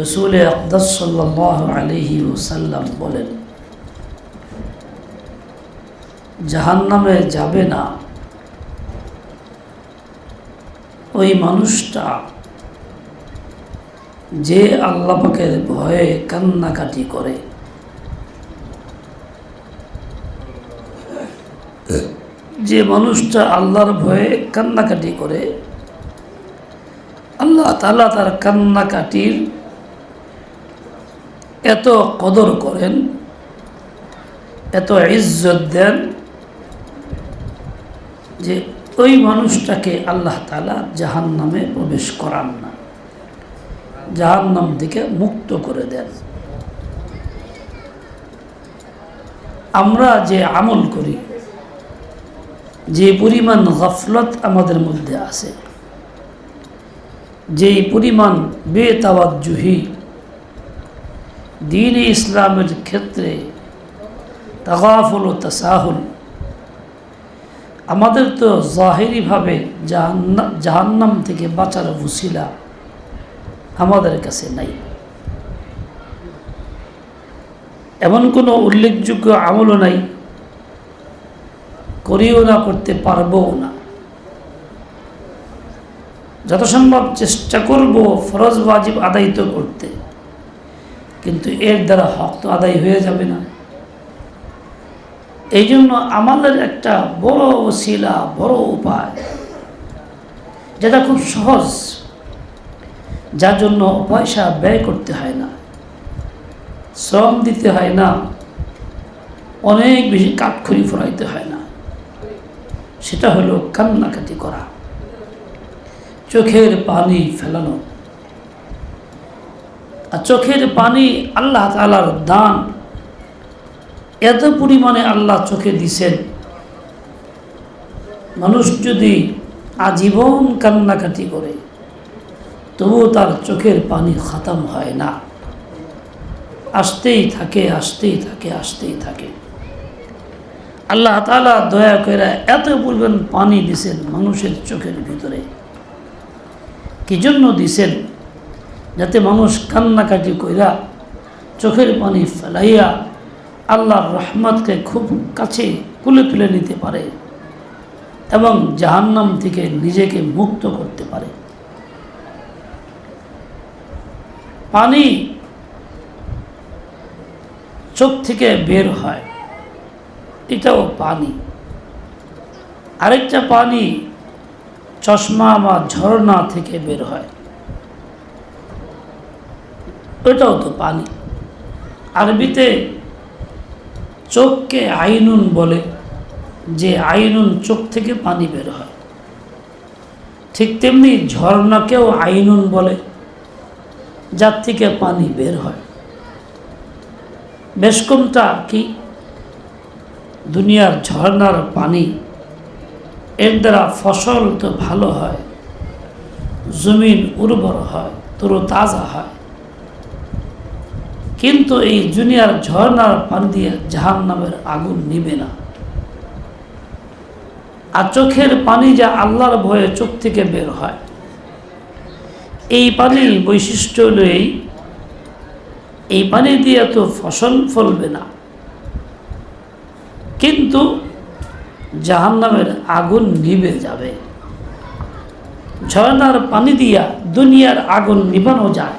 রসুল আকদাস সাল্লাহ আলহি ওসাল্লাম যাবে না। ওই মানুষটা যে আল্লাহ পাকের ভয়ে কান্নাকাটি করে। যে মানুষটা আল্লাহর ভয়ে কান্নাকাটি করে, আল্লাহ তালা তার কান্নাকাটির এত কদর করেন, এত ইজ্জত দেন যে ওই মানুষটাকে আল্লাহ তালা জাহান নামে প্রবেশ করান না। জাহান নাম থেকে মুক্ত করে দেন। আমরা যে আমল করি, যে পরিমাণ গফলত আমাদের মধ্যে আছে, যেই পরিমাণ বেতাওয়াজুহি দিন ইসলামের ক্ষেত্রে তাগাফুল ও তাসাহুল। আমাদের তো জাহেরিভাবে জাহান্না জাহান্নাম থেকে বাঁচার ভুসিলা আমাদের কাছে নাই। এমন কোনো উল্লেখযোগ্য আমলও নাই, করিও না, করতে পারবও না। যথাসম্ভব চেষ্টা করব ফরজ, ওয়াজিব আদায় তো করতে। কিন্তু এর দ্বারা হক তো আদায় হয়ে যাবে না। এই জন্য আমাদের একটা বড় শিলা বড় উপায়, যেটা খুব সহজ, যার জন্য পয়সা ব্যয় করতে হয় না, শ্রম দিতে হয় না, অনেক বেশি কাঠখড়ি ফোরাইতে হয় না। সেটা হলো কান্নাকাটি করা, চোখের পানি ফেলানো। চোখের পানি আল্লাহ তালার দান। এত পরিমাণে আল্লাহ চোখে দিছেন। মানুষ যদি আজীবন কান্নাকাটি করে, তবুও তার চোখের পানি খতম হয় না। আসতেই থাকে আসতেই থাকে আসতেই থাকে। আল্লাহ তালা দয়া করে এত পরিমাণ পানি দিছেন মানুষের চোখের ভিতরে। কি জন্য দিছেন? যাতে মানুষ কান্নাকাটি কইরা চোখের পানি ফেলাইয়া আল্লাহর রহমতকে খুব কাছে কুলে তুলে নিতে পারে এবং জাহান্নাম থেকে নিজেকে মুক্ত করতে পারে। পানি চোখ থেকে বের হয়, এটাও পানি। আরেকটা পানি চশমা বা ঝর্ণা থেকে বের হয়। ওটাও তো পানি। আরবিতে চোখকে আইনুন বলে, যে আইনুন চোখ থেকে পানি বের হয়। ঠিক তেমনি ঝর্ণাকেও আইনুন বলে, যার থেকে পানি বের হয়। বেশ কমটা কি? দুনিয়ার ঝর্ণার পানি, এর দ্বারা ফসল তো ভালো হয়, জমিন উর্বর হয় তরু তাজা হয়। কিন্তু এই দুনিয়ার ঝর্ণার পানি দিয়ে জাহান নামের আগুন নিবে না। আর চোখের পানি যা আল্লাহর ভয়ে চোখ থেকে বের হয়। এই পানির বৈশিষ্ট্য হল এই পানি দিয়ে তো ফসল ফলবে না। কিন্তু জাহান্নামের আগুন নিভে যাবে। ঝর্ণার পানি দিয়া দুনিয়ার আগুন নিবানো যায়।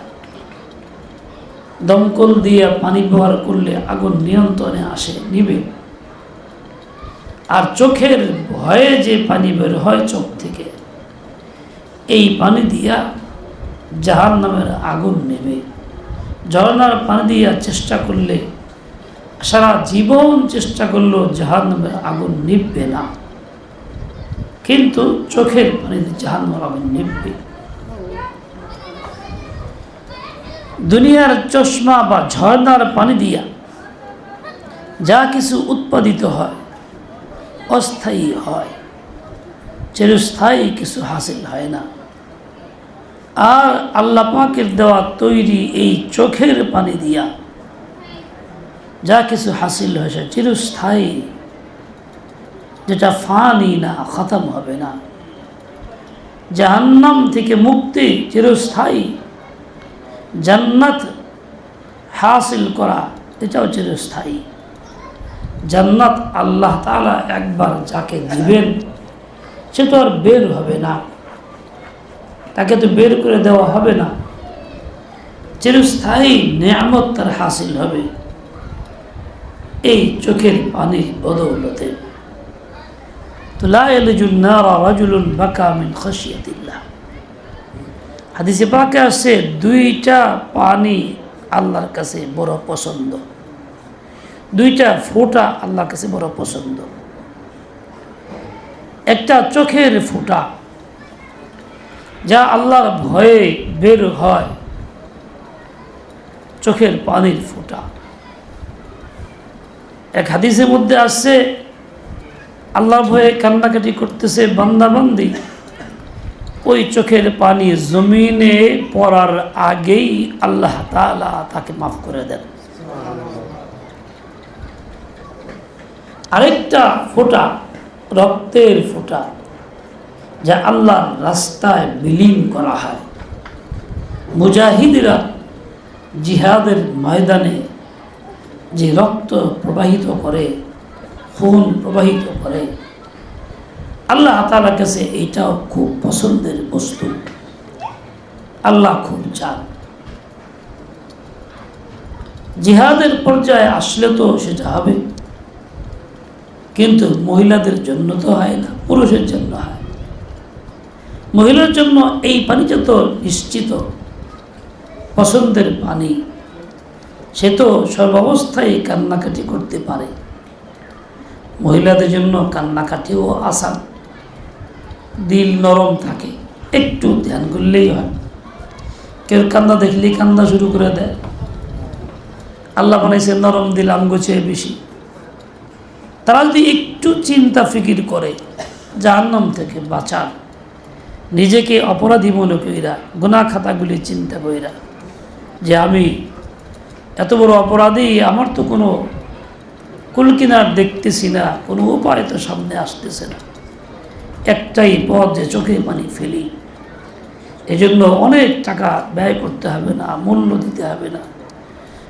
দমকল দিয়ে পানি ব্যবহার করলে আগুন নিয়ন্ত্রণে আসে, নিবে। আর চোখের ভয়ে যে পানি বের হয় চোখ থেকে, এই পানি দিয়া জাহান নামের আগুন নেবে। ঝর্ণার পানি দিয়া চেষ্টা করলে, সারা জীবন চেষ্টা করলেও জাহান নামের আগুন নিববে না। কিন্তু চোখের পানিতে জাহান নামের আগুন নিববে দুনিয়ার চশমা বা ঝর্ণার পানি দিয়া যা কিছু উৎপাদিত হয়, অস্থায়ী হয়, চিরস্থায়ী কিছু হাসিল হয় না। আর আল্লাহ পাকের দেওয়া তৈরি এই চোখের পানি দিয়া যা কিছু হাসিল হয়েছে চিরস্থায়ী, যেটা ফানি না, খতম হবে না। জাহান্নাম থেকে মুক্তি চিরস্থায়ী জান্নাত হাসিল করা, এটাও চিরস্থায়ী। জান্নাত আল্লাহ তালা একবার যাকে দিবেন, সে তো আর বের হবে না। তাকে তো বের করে দেওয়া হবে না। চিরস্থায়ী নিয়ামত তার হাসিল হবে। এই চোখের পানির বদৌলতে। তো লা ইয়ালিজুন নারা রাজুলুন বাকা মিন খাশিয়াতিল্লাহ। হাদিসে পাকে আসছে, দুইটা পানি আল্লাহর কাছে বড় পছন্দ। দুইটা ফোঁটা আল্লাহর কাছে বড় পছন্দ। একটা চোখের ফোঁটা, যা আল্লাহর ভয়ে বের হয়। চোখের পানির ফোঁটা। এক হাদিসের মধ্যে আসছে আল্লাহ ভয়ে কান্নাকাটি করতেছে বান্দাবান্দি। ওই চোখের পানি জমিনে পড়ার আগেই আল্লাহ তালা তাকে মাফ করে দেন। আরেকটা ফোঁটা, রক্তের ফোঁটা, যা আল্লাহর রাস্তায় বিলীন করা হয়। মুজাহিদরা জিহাদের ময়দানে যে রক্ত প্রবাহিত করে, খুন প্রবাহিত করে আল্লাহ তালার কাছে এইটাও খুব পছন্দের বস্তু। আল্লাহ খুব চান। জিহাদের পর্যায়ে আসলে তো সেটা হবে। কিন্তু মহিলাদের জন্য তো হয় না, পুরুষের জন্য হয়। মহিলার জন্য এই পানিটা তো নিশ্চিত। পছন্দের পানি, সে তো সর্বাবস্থায় কান্নাকাটি করতে পারে। মহিলাদের জন্য কান্নাকাটিও আসান। দিল নরম থাকে। একটু ধ্যান করলেই হয়। কেউ কান্না দেখলেই কান্না শুরু করে দেয়। আল্লাহ বানাইছে নরম দিল আমগোছে বেশি। তারা যদি একটু চিন্তা ফিকির করে, জাহান্নাম থেকে বাঁচান নিজেকে অপরাধী মনে কইরা গুণা খাতাগুলি চিন্তা কইরা, যে আমি এত বড় অপরাধী, আমার তো কোনো কুলকিনার দেখতেছি না, কোনো উপায় তো সামনে আসতেছে না। একটাই পথ যে চোখে পানি ফেলি। এজন্য অনেক টাকা ব্যয় করতে হবে না, মূল্য দিতে হবে না,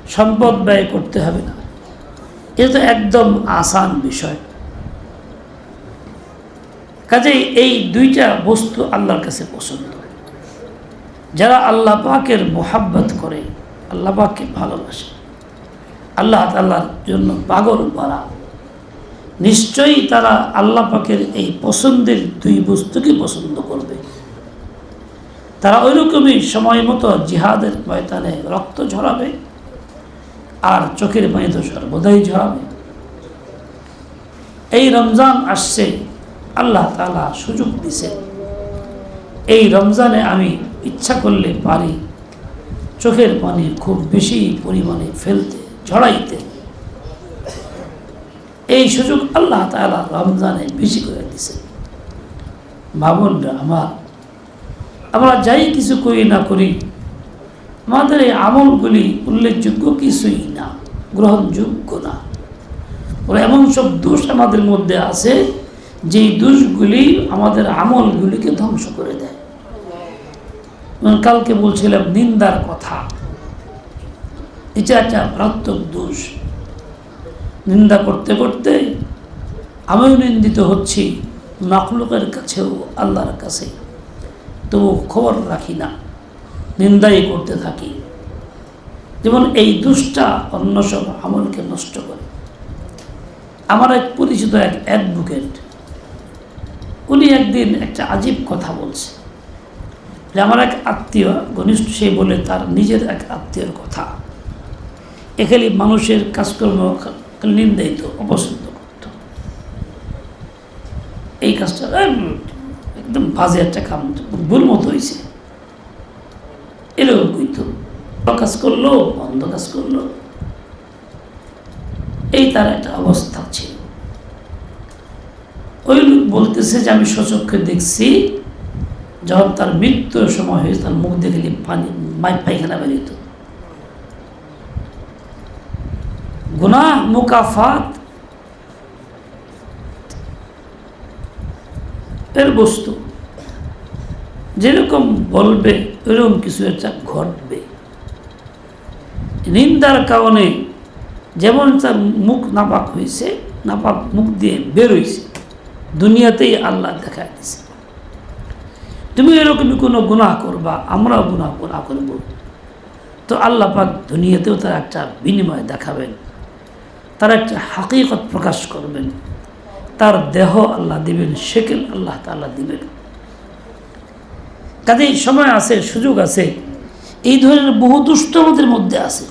সম্পদ ব্যয় করতে হবে না। এটা তো একদম আসান বিষয়। কাজেই এই দুইটা বস্তু আল্লাহর কাছে পছন্দ। যারা আল্লাহ পাকের মোহাব্বত করে, আল্লাহ পাককে ভালোবাসে। আল্লাহ তাল্লাহর জন্য পাগল পারা নিশ্চয়ই তারা আল্লাহ পাকের এই পছন্দের দুই বস্তুকে পছন্দ করবে। তারা ওইরকমই সময় মতো জিহাদের ময়দানে রক্ত ঝরাবে আর চোখের পানি তো সর্বদাই ঝরাবে। এই রমজান আসছে, আল্লাহ তালা সুযোগ দিছে। এই রমজানে আমি ইচ্ছা করলে পারি চোখের পানি খুব বেশি পরিমাণে ফেলতে ঝড়াইতে এই সুযোগ আল্লাহ তালা রমজানে বেশি করে দিছে ভাবনরা, আমার, আমরা যাই কিছু করি না করি, আমাদের এই আমলগুলি উল্লেখযোগ্য কিছুই না, গ্রহণযোগ্য না। ওরা এমন সব দোষ আমাদের মধ্যে আছে, যেই দোষগুলি আমাদের আমলগুলিকে ধ্বংস করে দেয়। কালকে বলছিলাম, নিন্দার কথা। এটা একটা মারাত্মক দোষ। নিন্দা করতে করতে আমিও নিন্দিত হচ্ছি মাকলুকের কাছেও, আল্লাহর কাছে। তবু খবর রাখি না, নিন্দাই করতে থাকি। যেমন এই দুষ্টা অন্য সব আমলকে নষ্ট করে। আমার এক পরিচিত এক অ্যাডভোকেট উনি একদিন একটা আজীব কথা বলছে। যে আমার এক আত্মীয়, ঘনিষ্ঠ সে বলে তার নিজের এক আত্মীয়র কথা। এখানে মানুষের কাজকর্ম নিন্দায়িত অপছন্দ করত। এই কাজটা একদম বাজে একটা কাম, ভুল মতো হয়েছে এরকম কইতো। কাজ করল, বন্ধ কাজ করল। এই তার একটা অবস্থা ছিল। ওই লোক বলতেছে যে, আমি সচক্ষে দেখছি, যখন তার মৃত্যুর সময় হয়েছে, তার মুখ দেখলে পানি পায়খানা বেরিত গুনা মুকাফাত এর বস্তু। যেরকম বলবে ওইরকম কিছু একটা ঘটবে। নিন্দার কারণে যেমন তার মুখ নাপাক হয়েছে, নাপাক মুখ দিয়ে বের হয়েছে, দুনিয়াতেই আল্লাহ দেখা দিছে তুমি এরকমই কোনো গুনাহ করবা, আমরাও গুনাহ গুনাহ করব। তো আল্লাহ পাক দুনিয়াতেও তার একটা বিনিময় দেখাবেন। তার একটা হাকিকত প্রকাশ করবেন। তার দেহ আল্লাহ দিবেন শেকেল আল্লাহ তাল্লাহ দিবেন। কাজেই সময় আছে, সুযোগ আছে। এই ধরনের বহু দুষ্ট আমাদের মধ্যে আছে।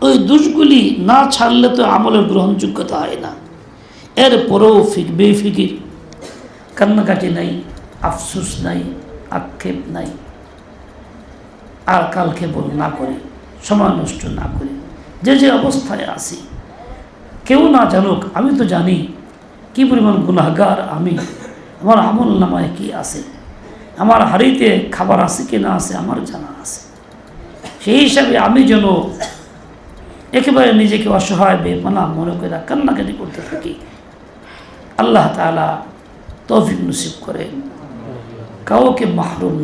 ওই দোষগুলি না ছাড়লে তো আমলের গ্রহণযোগ্যতা হয় না। এরপরেও ফিক, বেফিকির, কান্নাকাটি নাই, আফসুস নাই, আক্ষেপ নাই। আর কালকে বল না করে, সময় নষ্ট না করি। যে যে অবস্থায় আছি, কেউ না জানুক, আমি তো জানি কি পরিমাণ গুণাগার আমি, আমার আমল নামায় কি আছে, আমার হাড়িতে খাবার আছে কি না আছে, আমার জানা আছে। সেই হিসাবে আমি যেন একেবারে নিজেকে অসহায় বেপনা মনে করে কান্নাকাটি করতে থাকি, আল্লাহ তালা তৌফিক নসিব করেন। কাউকে মাহরুম